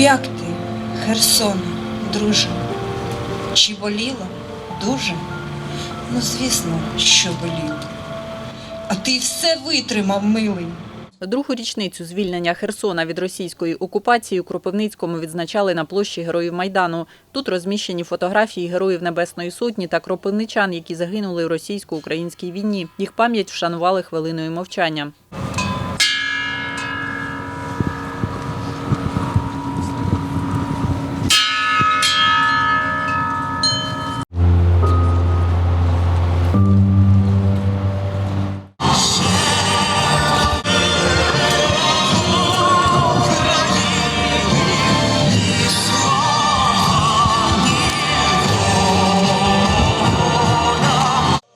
як ти, Херсон, друже? Чи боліло дуже? Ну, звісно, що боліло. А ти все витримав, милий. Другу річницю звільнення Херсона від російської окупації у Кропивницькому відзначали на площі Героїв Майдану. Тут розміщені фотографії Героїв Небесної Сотні та кропивничан, які загинули у російсько-українській війні. Їх пам'ять вшанували хвилиною мовчання.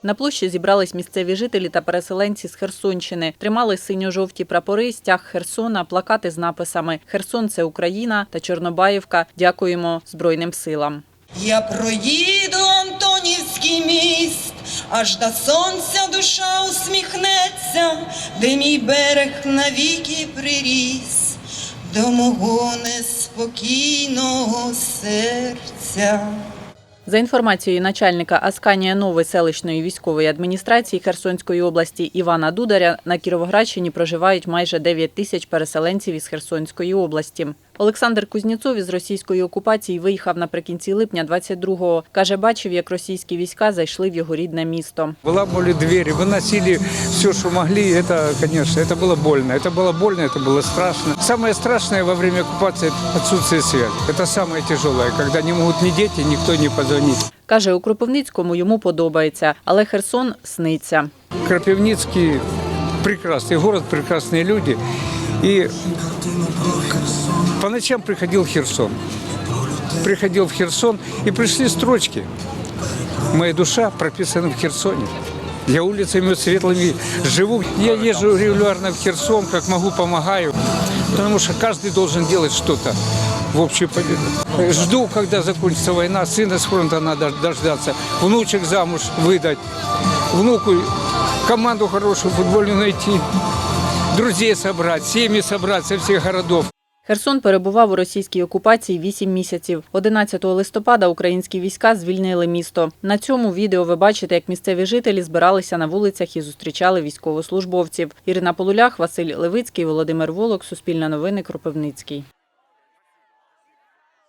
На площі зібрались місцеві жителі та переселенці з Херсонщини. Тримали синьо-жовті прапори, стяг Херсона, плакати з написами Херсон це Україна та Чорнобаївка. Дякуємо Збройним силам. Я проїду Антонівський міст, аж до сонця душа усміхнеться, де мій берег навіки приріс, до мого неспокійного серця. За інформацією начальника Асканія Нової селищної військової адміністрації Херсонської області Івана Дударя, на Кіровоградщині проживають майже 9 тисяч переселенців із Херсонської області. Олександр Кузнєцов із російської окупації виїхав наприкінці липня 22-го. Каже, бачив, як російські війська зайшли в його рідне місто. Выламывали двери, выносили все, что могли. Это, конечно, это было больно. Это было больно, это было страшно. Самое страшное во время оккупации – отсутствие связи. Это самое тяжелое, когда не могут ни дети, никто не позвонить. Каже, у Кропивницькому йому подобається, але Херсон сниться. Кропивницкий прекрасный город, прекрасные люди. И по ночам приходил в Херсон. Приходил в Херсон, и пришли строчки. Моя душа прописана в Херсоне. Я улицами светлыми живу. Я езжу регулярно в Херсон, как могу, помогаю. Потому что каждый должен делать что-то в общую победу. Жду, когда закончится война. Сына с фронта надо дождаться. Внучек замуж выдать. Внуку команду хорошую футбольную найти. Друзей собрать, семьи собрать со всех городов. Херсон перебував у російській окупації 8 місяців. 11 листопада українські війська звільнили місто. На цьому відео ви бачите, як місцеві жителі збиралися на вулицях і зустрічали військовослужбовців. Ірина Полулях, Василь Левицький, Володимир Волок, Суспільне новини, Кропивницький.